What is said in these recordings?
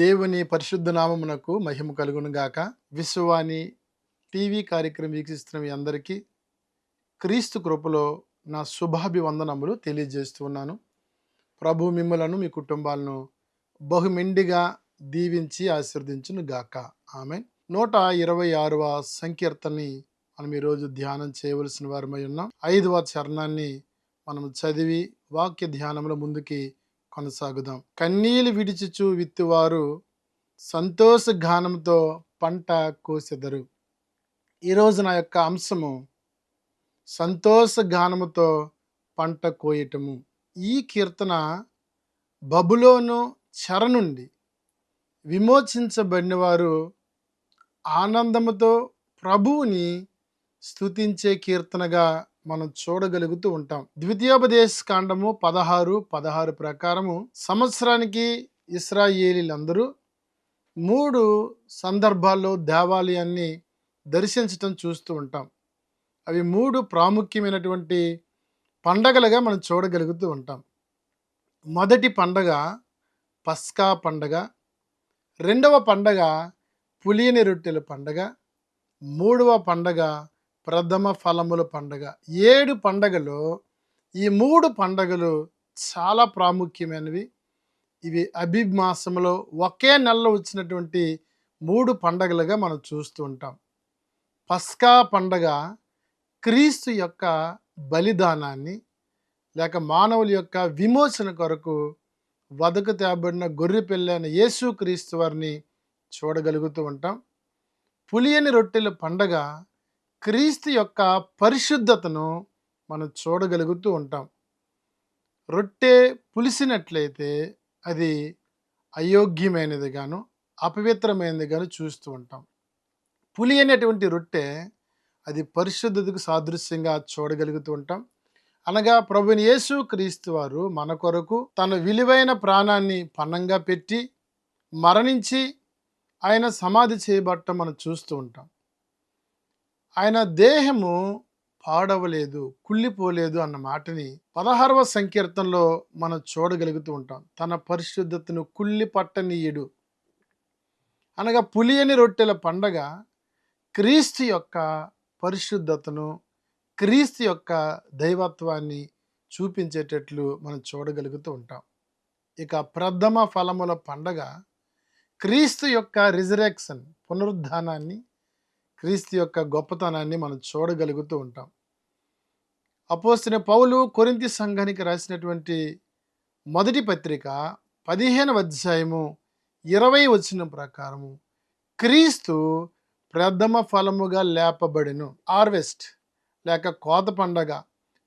దేవుని పరిశుద్ధ నామమునకు మహిమ కలుగును గాక. విశ్వవాణి టీవీ కార్యక్రమం వీక్షిస్తున్న మీ అందరికీ క్రీస్తు కృపలో నా శుభాభివందనములు తెలియజేస్తున్నాను ప్రభు మిమ్మలను మీ కుటుంబాలను బహుమెండిగా దీవించి ఆశీర్వదించును గాక. ఆమె నూట ఇరవై ఆరవ సంకీర్తనని మనం ఈరోజు ధ్యానం చేయవలసిన వారమై ఉన్నాం. ఐదవ చరణాన్ని మనం చదివి వాక్య ధ్యానంలో ముందుకి కొనసాగుదాం. కన్నీలు విడిచిచు విత్తువారు సంతోష గానంతో పంట కోసెదరు. ఈరోజు నా యొక్క అంశము సంతోష గానముతో పంట కోయటము. ఈ కీర్తన బబులోను చెర నుండి విమోచించబడిన వారు ఆనందముతో ప్రభువుని స్తుతించే కీర్తనగా మనం చూడగలుగుతూ ఉంటాం. ద్వితీయోపదేశ కాండము పదహారు పదహారు ప్రకారము సంవత్సరానికి ఇస్రాయేలీలందరూ మూడు సందర్భాల్లో దేవాలయాన్ని దర్శించటం చూస్తూ ఉంటాం. అవి మూడు ప్రాముఖ్యమైనటువంటి పండగలుగా మనం చూడగలుగుతూ ఉంటాం. మొదటి పండగ పస్కా పండగ రెండవ పండగ పులియని రొట్టెల పండగ మూడవ పండగ ప్రథమ ఫలముల పండగ. ఏడు పండగలు ఈ మూడు పండగలు చాలా ప్రాముఖ్యమైనవి. ఇవి అబిబ్ మాసంలో ఒకే నెలలో వచ్చినటువంటి మూడు పండగలుగా మనం చూస్తూ ఉంటాం. పస్కా పండగ క్రీస్తు యొక్క బలిదానాన్ని లేక మానవుల యొక్క విమోచన కొరకు వదకు తేబడిన గొర్రె పెళ్ళైన యేసు క్రీస్తు వారిని చూడగలుగుతూ ఉంటాం. పులియని రొట్టెల పండగ క్రీస్తు యొక్క పరిశుద్ధతను మనం చూడగలుగుతూ ఉంటాం. రొట్టె పులిసినట్లయితే అది అయోగ్యమైనది గాను అపవిత్రమైనది గాను చూస్తూ ఉంటాం. పులి అనేటువంటి రొట్టె అది పరిశుద్ధతకు సాదృశ్యంగా చూడగలుగుతూ ఉంటాం. అనగా ప్రభుని యేసు క్రీస్తు వారు మన కొరకు తన విలువైన ప్రాణాన్ని పన్నంగా పెట్టి మరణించి ఆయన సమాధి చేయబట్టం మనం చూస్తూ ఉంటాం. ఆయన దేహము పాడవలేదు కుళ్ళిపోలేదు అన్న మాటని పదహారవ సంకీర్తనలో మనం చూడగలుగుతూ ఉంటాం. తన పరిశుద్ధతను కుళ్ళి పట్టనీయుడు. అనగా పులియని రొట్టెల పండగ క్రీస్తు యొక్క పరిశుద్ధతను క్రీస్తు యొక్క దైవత్వాన్ని చూపించేటట్లు మనం చూడగలుగుతూ ఉంటాం. ఇక ప్రథమ ఫలముల పండగ క్రీస్తు యొక్క రిజరెక్షన్ పునరుద్ధానాన్ని క్రీస్తు యొక్క గొప్పతనాన్ని మనం చూడగలుగుతూ ఉంటాం. అపోస్తున్న పౌలు కొరింతి సంఘానికి రాసినటువంటి మొదటి పత్రిక పదిహేను అధ్యాయము ఇరవై వచ్చిన ప్రకారము క్రీస్తు ప్రథమ ఫలముగా లేపబడిను. హార్వెస్ట్ లేక కోత పండగ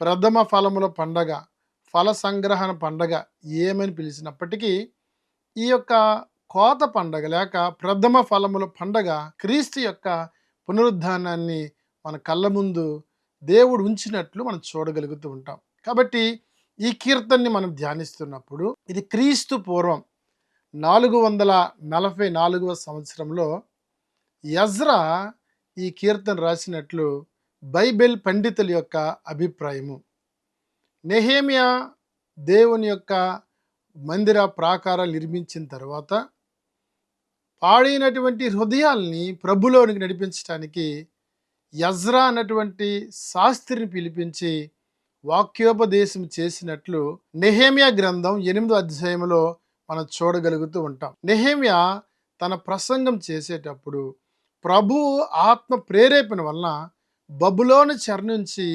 ప్రథమ ఫలముల పండగ ఫల సంగ్రహణ పండగ ఏమని పిలిచినప్పటికీ ఈ యొక్క కోత పండగ లేక ప్రథమ ఫలముల పండగ క్రీస్తు యొక్క పునరుద్ధానాన్ని మన కళ్ళ ముందు దేవుడు ఉంచినట్లు మనం చూడగలుగుతూ ఉంటాం. కాబట్టి ఈ కీర్తన్ని మనం ధ్యానిస్తున్నప్పుడు ఇది క్రీస్తు పూర్వం నాలుగు వందల నలభై నాలుగవ సంవత్సరంలో యజ్రా ఈ కీర్తన రాసినట్లు బైబిల్ పండితుల యొక్క అభిప్రాయము. నెహేమియా దేవుని యొక్క మందిర ప్రాకారాలు నిర్మించిన తర్వాత పాడైనటువంటి హృదయాల్ని ప్రభులోనికి నడిపించడానికి యజ్రా అన్నటువంటి శాస్త్రిని పిలిపించి వాక్యోపదేశం చేసినట్లు నెహేమియా గ్రంథం ఎనిమిదో అధ్యాయంలో మనం చూడగలుగుతూ ఉంటాం. నెహేమియా తన ప్రసంగం చేసేటప్పుడు ప్రభు ఆత్మ ప్రేరేపణ వలన బబులోని చెర నుంచి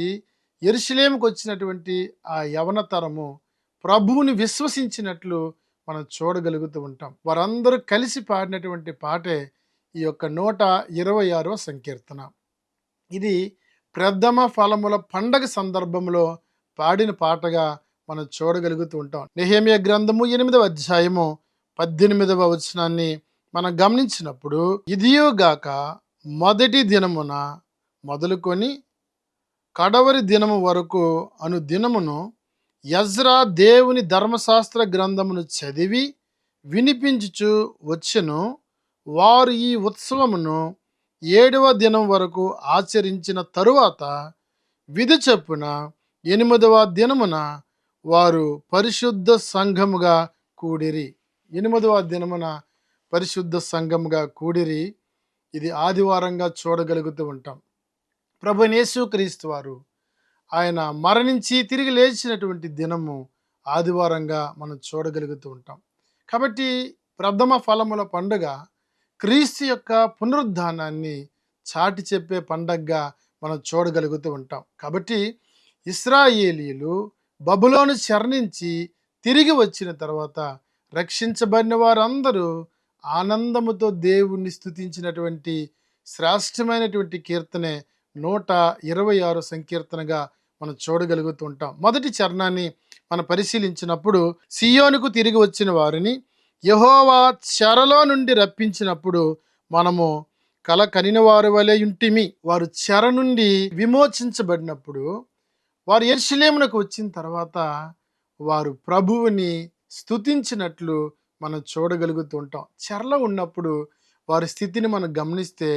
ఎరుసలేముకు వచ్చినటువంటి ఆ యవనతరము ప్రభువుని విశ్వసించినట్లు మనం చూడగలుగుతూ ఉంటాం. వారందరూ కలిసి పాడినటువంటి పాటే ఈ యొక్క నూట ఇరవై ఆరవ సంకీర్తన. ఇది ప్రథమ ఫలముల పండగ సందర్భంలో పాడిన పాటగా మనం చూడగలుగుతూ ఉంటాం. నిహేమియ గ్రంథము ఎనిమిదవ అధ్యాయము పద్దెనిమిదవ వచనాన్ని మనం గమనించినప్పుడు ఇదియోగాక మొదటి దినమున మొదలుకొని కడవరి దినము వరకు అను దినమును యజ్రా దేవుని ధర్మశాస్త్ర గ్రంథమును చదివి వినిపించుచు వచ్చెను. వారు ఈ ఉత్సవమును ఏడవ దినం వరకు ఆచరించిన తరువాత విధి చొప్పున ఎనిమిదవ దినమున వారు పరిశుద్ధ సంఘముగా కూడిరి. ఎనిమిదవ దినమున పరిశుద్ధ సంఘముగా కూడిరి. ఇది ఆదివారంగా చూడగలుగుతూ ఉంటాం. ప్రభు యేసుక్రీస్తు వారు ఆయన మరణించి తిరిగి లేచినటువంటి దినము ఆదివారంగా మనం చూడగలుగుతూ ఉంటాం. కాబట్టి ప్రథమ ఫలముల పండుగ క్రీస్తు యొక్క పునరుద్ధానాన్ని చాటి చెప్పే పండగగా మనం చూడగలుగుతూ ఉంటాం. కాబట్టి ఇస్రాయేలీలు బబులోను శరణించి తిరిగి వచ్చిన తర్వాత రక్షించబడిన వారందరూ ఆనందముతో దేవుణ్ణి స్తుతించినటువంటి శ్రేష్టమైనటువంటి కీర్తనే నూట ఇరవై ఆరు సంకీర్తనగా మనం చూడగలుగుతూ ఉంటాం మొదటి చరణాన్ని మనం పరిశీలించినప్పుడు సియోనుకు తిరిగి వచ్చిన వారిని యహోవా చెరలో నుండి రప్పించినప్పుడు మనము కల కనిన వారి వలె ఇంటిమి వారు చెర నుండి విమోచించబడినప్పుడు వారు ఎర్షిలేమునకు వచ్చిన తర్వాత వారు ప్రభువుని స్తుతించినట్లు మనం చూడగలుగుతూ ఉంటాం చెరలో ఉన్నప్పుడు వారి స్థితిని మనం గమనిస్తే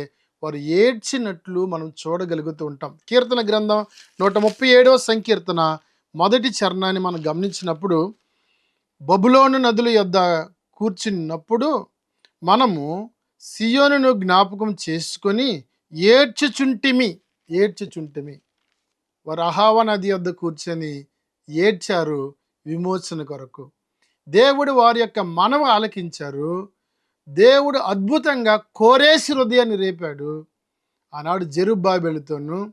వారు ఏడ్చినట్లు మనం చూడగలుగుతూ ఉంటాం. కీర్తన గ్రంథం నూట ముప్పై ఏడవ సంకీర్తన మొదటి చరణాన్ని మనం గమనించినప్పుడు బబులోను నదుల యొద్ద కూర్చున్నప్పుడు మనము సియోనును జ్ఞాపకం చేసుకొని ఏడ్చుచుంటిమి ఏడ్చుచుంటిమి. వారు అహావ నది వద్ద కూర్చొని ఏడ్చారు విమోచన కొరకు. దేవుడు వారి యొక్క మనవ ఆలకించారు. దేవుడు అద్భుతంగా కోరేసి హృదయాన్ని రేపాడు. ఆనాడు జెరుబాబెలుతోనూ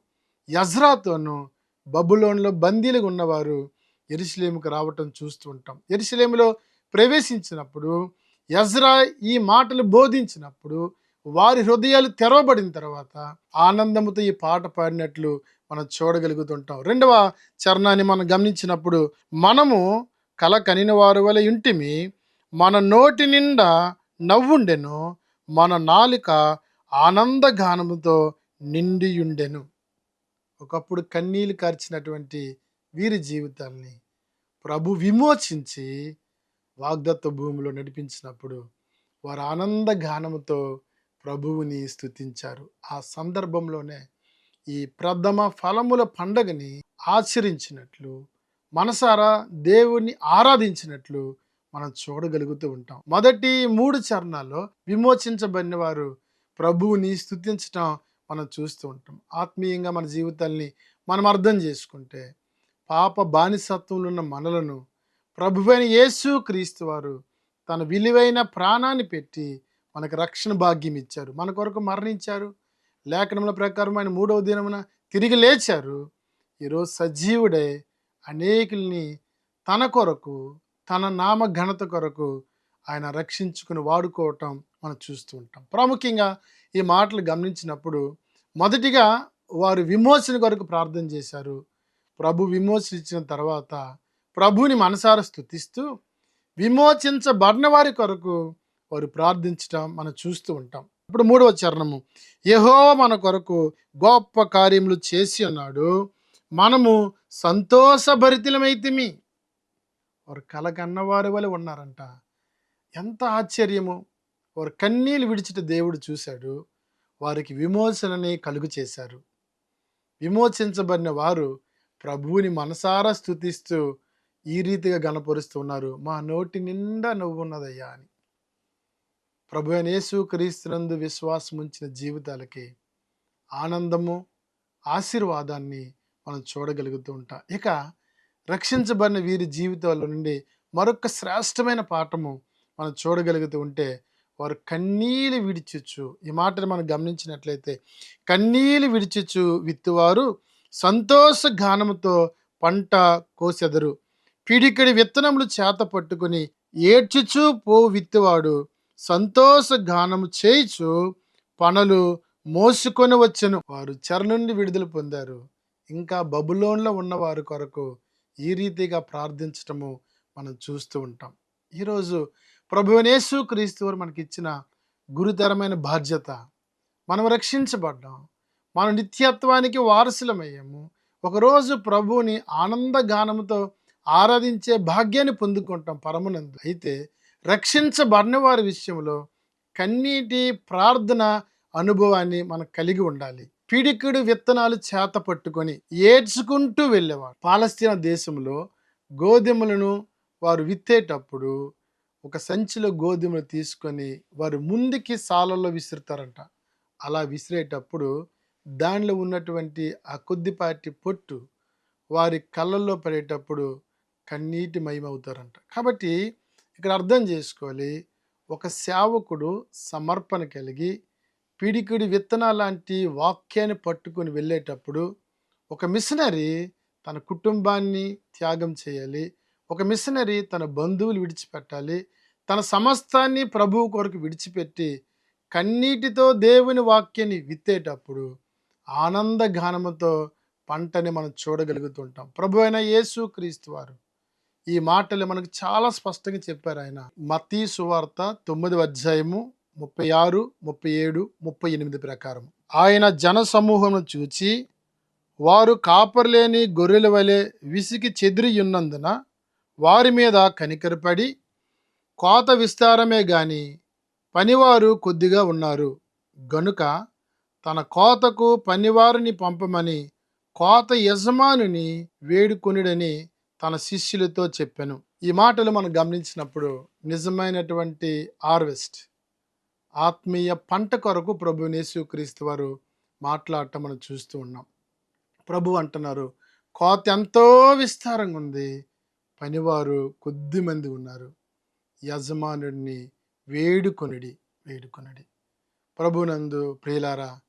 యజ్రాతోనూ బబులోన్లో బందీలుగా ఉన్నవారు ఎరుసలేముకు రావటం చూస్తూ ఉంటాం. ఎరుసలేములో ప్రవేశించినప్పుడు యజ్రా ఈ మాటలు బోధించినప్పుడు వారి హృదయాలు తెరవబడిన తర్వాత ఆనందంతో ఈ పాట పాడినట్లు మనం చూడగలుగుతుంటాం. రెండవ చరణాన్ని మనం గమనించినప్పుడు మనము కల కనిన వారు వల్ల ఇంటిమి మన నోటి నిండా నవ్వుండెను మన నాలుక ఆనందగానముతో నిండియుండెను. ఒకప్పుడు కన్నీళ్ళు కార్చినటువంటి వీరి జీవితాల్ని ప్రభు విమోచించి వాగ్దత్త భూమిలో నడిపించినప్పుడు వారు ఆనంద గానముతో ప్రభువుని స్తుతించారు. ఆ సందర్భంలోనే ఈ ప్రథమ ఫలముల పండగని ఆచరించినట్లు మనసారా దేవుణ్ణి ఆరాధించినట్లు మనం చూడగలుగుతూ ఉంటాం. మొదటి మూడు చరణాల్లో విమోచించబడిన వారు ప్రభువుని స్థుతించటం మనం చూస్తూ ఉంటాం. ఆత్మీయంగా మన జీవితాల్ని మనం అర్థం చేసుకుంటే పాప బానిసత్వంలో ఉన్న మనలను ప్రభువైన యేసు క్రీస్తు వారు తన విలువైన ప్రాణాన్ని పెట్టి మనకు రక్షణ భాగ్యం ఇచ్చారు. మన కొరకు మరణించారు. లేఖనముల ప్రకారం ఆయన మూడవ దినమున తిరిగి లేచారు. ఈరోజు సజీవుడే అనేకుల్ని తన కొరకు తన నామ ఘనత కొరకు ఆయన రక్షించుకుని వాడుకోవటం మనం చూస్తూ ఉంటాం. ప్రాముఖ్యంగా ఈ మాటలు గమనించినప్పుడు మొదటిగా వారు విమోచన కొరకు ప్రార్థన చేశారు. ప్రభు విమోచన ఇచ్చిన తర్వాత ప్రభుని మనసార స్థుతిస్తూ విమోచించబడిన వారి కొరకు వారు ప్రార్థించటం మనం చూస్తూ ఉంటాం. ఇప్పుడు మూడవ చరణము. యహో మన కొరకు గొప్ప కార్యములు చేసి ఉన్నాడు. మనము సంతోషభరితులమైతిమి. వారు కలగన్నవారి వలె ఉన్నారంట. ఎంత ఆశ్చర్యము! వారు కన్నీళ్ళు విడిచిట దేవుడు చూశాడు. వారికి విమోచనని కలుగు చేశారు. విమోచించబడిన వారు ప్రభువుని మనసారా స్థుతిస్తూ ఈ రీతిగా గణపరుస్తూ ఉన్నారు. మా నోటి నిండా నువ్వు ఉన్నదయ్యా అని. ప్రభు అనేసు క్రీస్తునందు విశ్వాసం ఉంచిన జీవితాలకి ఆనందము ఆశీర్వాదాన్ని మనం చూడగలుగుతూ ఉంటాం. ఇక రక్షించబడిన వీరి జీవితాల నుండి మరొక శ్రేష్టమైన పాఠము మనం చూడగలుగుతూ ఉంటే వారు కన్నీలు విడిచొచ్చు. ఈ మాటను మనం గమనించినట్లయితే కన్నీలు విడిచిచ్చు విత్తువారు సంతోష గానముతో పంట కోసెదరు. పిడికిడి విత్తనములు చేత పట్టుకుని ఏడ్చుచు పో విత్తువాడు. సంతోష గానము చేయిచు పనులు మోసుకొని వచ్చను. వారు చెర నుండి విడుదల పొందారు. ఇంకా బబులోన్లో ఉన్నవారు కొరకు ఈ రీతిగా ప్రార్థించటము మనం చూస్తూ ఉంటాం. ఈరోజు ప్రభువనేసు క్రీస్తు వారు మనకి ఇచ్చిన గురుతరమైన బాధ్యత మనం రక్షించబడ్డాం మన నిత్యత్వానికి వారసులమయ్యాము ఒకరోజు ప్రభువుని ఆనందగానముతో ఆరాధించే భాగ్యాన్ని పొందుకుంటాం పరమునందు. అయితే రక్షించబడిన వారి విషయంలో కన్నీటి ప్రార్థన అనుభవాన్ని మనం కలిగి ఉండాలి. పిడికిడు విత్తనాలు చేత పట్టుకొని ఏడ్చుకుంటూ వెళ్ళేవాడు పాలస్తీనా దేశంలో గోధుమలను వారు విత్తేటప్పుడు ఒక సంచిలో గోధుమలు తీసుకొని వారు ముందుకి సాలల్లో విసురుతారంట. అలా విసిరేటప్పుడు దానిలో ఉన్నటువంటి ఆ కొద్దిపాటి పొట్టు వారి కళ్ళల్లో పడేటప్పుడు కన్నీటి మయమవుతారంట. కాబట్టి ఇక్కడ అర్థం చేసుకోవాలి ఒక సేవకుడు సమర్పణ కలిగి పిడికిడి విత్తనాలు లాంటి వాక్యాన్ని పట్టుకొని వెళ్ళేటప్పుడు ఒక మిషనరీ తన కుటుంబాన్ని త్యాగం చేయాలి. ఒక మిషనరీ తన బంధువులు విడిచిపెట్టాలి. తన సమస్తాన్ని ప్రభువు కొరకు విడిచిపెట్టి కన్నీటితో దేవుని వాక్యాన్ని విత్తేటప్పుడు ఆనంద గానముతో పంటని మనం చూడగలుగుతుంటాం. ప్రభు అయిన యేసు క్రీస్తు వారు ఈ మాటలు మనకు చాలా స్పష్టంగా చెప్పారు ఆయన. మతీ సువార్త తొమ్మిది అధ్యాయము ముప్పై ఆరు ముప్పై ఏడు ముప్పై ఎనిమిది ప్రకారం ఆయన జన సమూహమును చూచి వారు కాపర్లేని గొర్రెల వలె విసికి చెదిరి ఉన్నందున వారి మీద కనికరపడి కోత విస్తారమే గాని పనివారు కొద్దిగా ఉన్నారు. గనుక తన కోతకు పనివారిని పంపమని కోత యజమానుని వేడుకొనిడని తన శిష్యులతో చెప్పాను. ఈ మాటలు మనం గమనించినప్పుడు నిజమైనటువంటి హార్వెస్ట్. ఆత్మీయ పంట కొరకు ప్రభు యేసుక్రీస్తు వారు మాట్లాడటం మనం చూస్తూ ఉన్నాం. ప్రభు అంటున్నారు కోత ఎంతో విస్తారంగా ఉంది. పనివారు కొద్ది మంది ఉన్నారు. యజమానుడిని వేడుకొనిడి వేడుకొనిడి. ప్రభునందు ప్రియులారా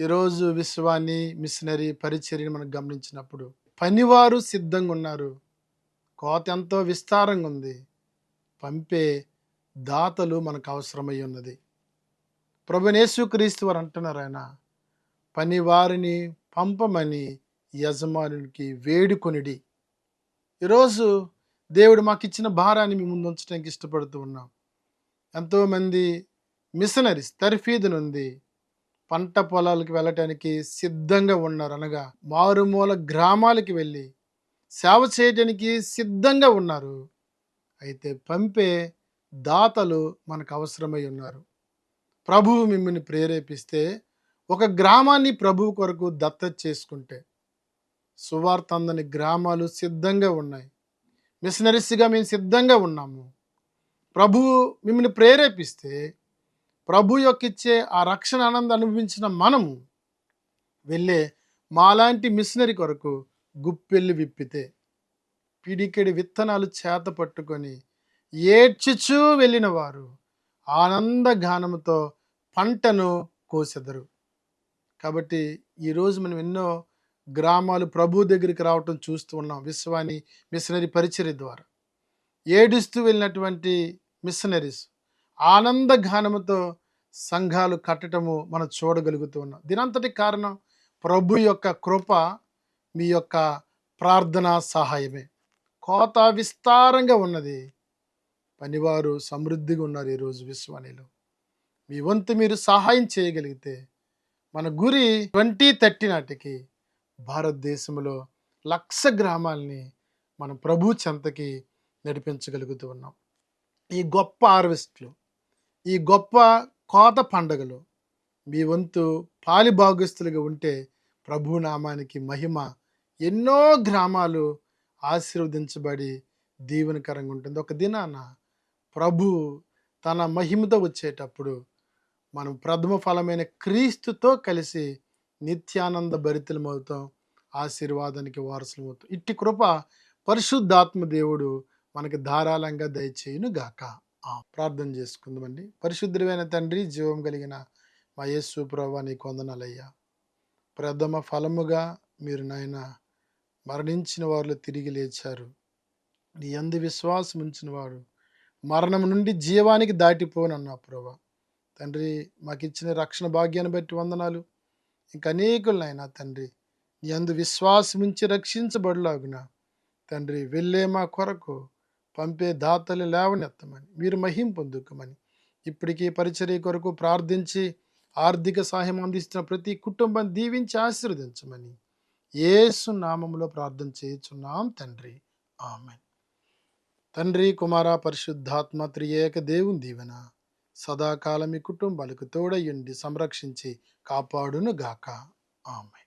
ఈరోజు విశ్వాన్ని మిషనరీ పరిచర్యని మనం గమనించినప్పుడు పనివారు సిద్ధంగా ఉన్నారు. కోత ఎంతో విస్తారంగా ఉంది. పంపే దాతలు మనకు అవసరమై ఉన్నది. ప్రభునేసుక్రీస్తు వారు అంటున్నారు ఆయన పనివారిని పంపమని యజమానునికి వేడుకొనిడి. ఈరోజు దేవుడు మాకు ఇచ్చిన భారాన్ని మీ ముందు ఉంచడానికి ఇష్టపడుతూ ఉన్నాం. ఎంతోమంది మిషనరీస్ తర్ఫీదు నుండి పంట పొలాలకు వెళ్ళటానికి సిద్ధంగా ఉన్నారు అనగా మారుమూల గ్రామాలకి వెళ్ళి సేవ చేయడానికి సిద్ధంగా ఉన్నారు. అయితే పంపే దాతలు మనకు అవసరమై ఉన్నారు. ప్రభువు మిమ్మల్ని ప్రేరేపిస్తే ఒక గ్రామాన్ని ప్రభువు కొరకు దత్తత చేసుకుంటే సువార్త అందని గ్రామాలు సిద్ధంగా ఉన్నాయి. మిషనరీస్గా మేము సిద్ధంగా ఉన్నాము. ప్రభువు మిమ్మల్ని ప్రేరేపిస్తే ప్రభు యొక్క ఇచ్చే ఆ రక్షణ ఆనందం అనుభవించిన మనము వెళ్ళే మాలాంటి మిషనరీ కొరకు గుప్పెళ్ళు విప్పితే పిడికెడి విత్తనాలు చేత పట్టుకొని ఏడ్చుచూ వెళ్ళిన వారు ఆనంద గానముతో పంటను కోసెదరు. కాబట్టి ఈరోజు మనం ఎన్నో గ్రామాలు ప్రభు దగ్గరికి రావటం చూస్తూ ఉన్నాం విశ్వాని మిషనరీ పరిచర్య ద్వారా. ఏడుస్తూ వెళ్ళినటువంటి మిషనరీస్ ఆనంద గానముతో సంఘాలు కట్టడము మనం చూడగలుగుతూ ఉన్నాం. దీనంతటి కారణం ప్రభు యొక్క కృప మీ యొక్క ప్రార్థనా సహాయమే. కోత విస్తారంగా ఉన్నది. పనివారు సమృద్ధిగా ఉన్నారు ఈరోజు విశ్వానిలో. మీ వంతు మీరు సహాయం చేయగలిగితే మన గురి ట్వంటీ థర్టీ నాటికి భారతదేశంలో లక్ష గ్రామాలని మన ప్రభు చెంతకి నడిపించగలుగుతూ ఉన్నాం. ఈ గొప్ప హార్వెస్ట్లు ఈ గొప్ప కోత పండగలు మీ వంతు పాలి భాగస్తులుగా ఉంటే ప్రభు నామానికి మహిమ ఎన్నో గ్రామాలు ఆశీర్వదించబడి దీవెనకరంగా ఉంటుంది. ఒక దినాన ప్రభు తన మహిమతో వచ్చేటప్పుడు మనం ప్రథమ ఫలమైన క్రీస్తుతో కలిసి నిత్యానంద భరితలమవుతాం ఆశీర్వాదానికి వారసులమవుతాం. ఇట్టి కృప పరిశుద్ధాత్మ దేవుడు మనకి ధారాళంగా దయచేయును గాక ఆ, ప్రార్థన చేసుకుందామండి. పరిశుద్ధమైన తండ్రి జీవం కలిగిన మా యేసు ప్రభా నీ కొందనాలయ్యా ప్రథమ ఫలముగా మీరు నాయన మరణించిన వారిలో తిరిగి లేచారు. నీ అందు విశ్వాసం ఉంచిన వారు మరణం నుండి జీవానికి దాటిపోనన్నా ప్రభా. తండ్రి మాకు ఇచ్చిన రక్షణ భాగ్యాన్ని బట్టి వందనాలు. ఇంకా అనేకులనైనా తండ్రి నీ అందు విశ్వాసం రక్షించబడులాగున తండ్రి వెళ్ళే మా కొరకు పంపే దాతలు లేవనెత్తమని మీరు మహిం పొందుకోమని ఇప్పటికీ పరిచర్య కొరకు ప్రార్థించి ఆర్థిక సహాయం అందిస్తున్న ప్రతి కుటుంబం దీవించి ఆశీర్వదించమని ఏసు నామంలో ప్రార్థన చేయుచున్నాం తండ్రి. ఆమె తండ్రి కుమార పరిశుద్ధాత్మ త్రియేక దేవుని దీవెన. సదాకాలం కుటుంబాలకు తోడయుండి సంరక్షించి కాపాడును గాక ఆమె